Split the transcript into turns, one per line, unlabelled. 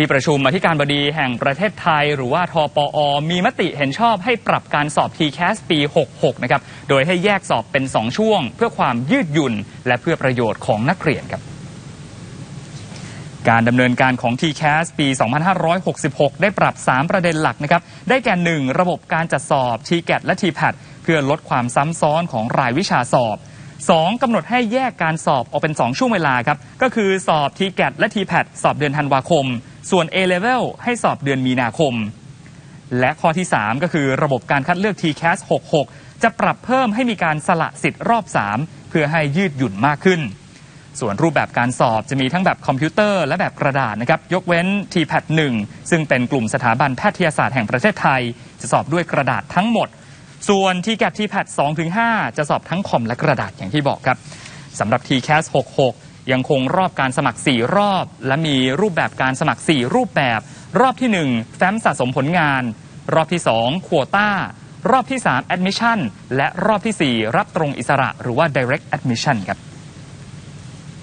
ที่ประชุมอธิการบดีแห่งประเทศไทย หรือว่าทปอ มีมติเห็นชอบให้ปรับการสอบ TCAS ปี 66 นะครับ โดยให้แยกสอบเป็น 2 ช่วง เพื่อความยืดหยุ่น และเพื่อประโยชน์ของนักเรียนครับการดำเนินการของ TCAS ปี 2566 ได้ปรับ 3 ประเด็นหลักนะครับ ได้แก่ 1 ระบบการจัดสอบ TGAT และ TPAT เพื่อลดความซ้ำซ้อนของรายวิชาสอบ 2. กำหนดให้แยกการสอบออกเป็น 2 ช่วงเวลาครับ ก็คือสอบ TGAT และ TPAT สอบเดือนธันวาคม ส่วน A-Level ให้สอบเดือนมีนาคม และข้อที่ 3 ก็คือระบบการคัดเลือก TCAS 66 จะปรับเพิ่มให้มีการสละสิทธิ์รอบ 3 เพื่อให้ยืดหยุ่นมากขึ้น ส่วนรูปแบบการสอบจะมีทั้งแบบคอมพิวเตอร์และแบบกระดาษนะครับยกเว้น TPAT 1ซึ่งเป็นกลุ่มสถาบันแพทยศาสตร์แห่งประเทศไทย จะสอบด้วยกระดาษทั้งหมด ส่วน TGAT TPAT 2-5จะสอบทั้งคอมและกระดาษอย่างที่บอกครับสำหรับ TCAS 66 ยังคงรอบการสมัคร 4 รอบ และมีรูปแบบการสมัคร 4 รูปแบบ รอบที่ 1 แฟ้มสะสมผลงาน รอบที่ 2 ควอต้ารอบที่ 3 admission และรอบทีสี่ 4 รับตรงอิสระหรือว่า direct admission ครับ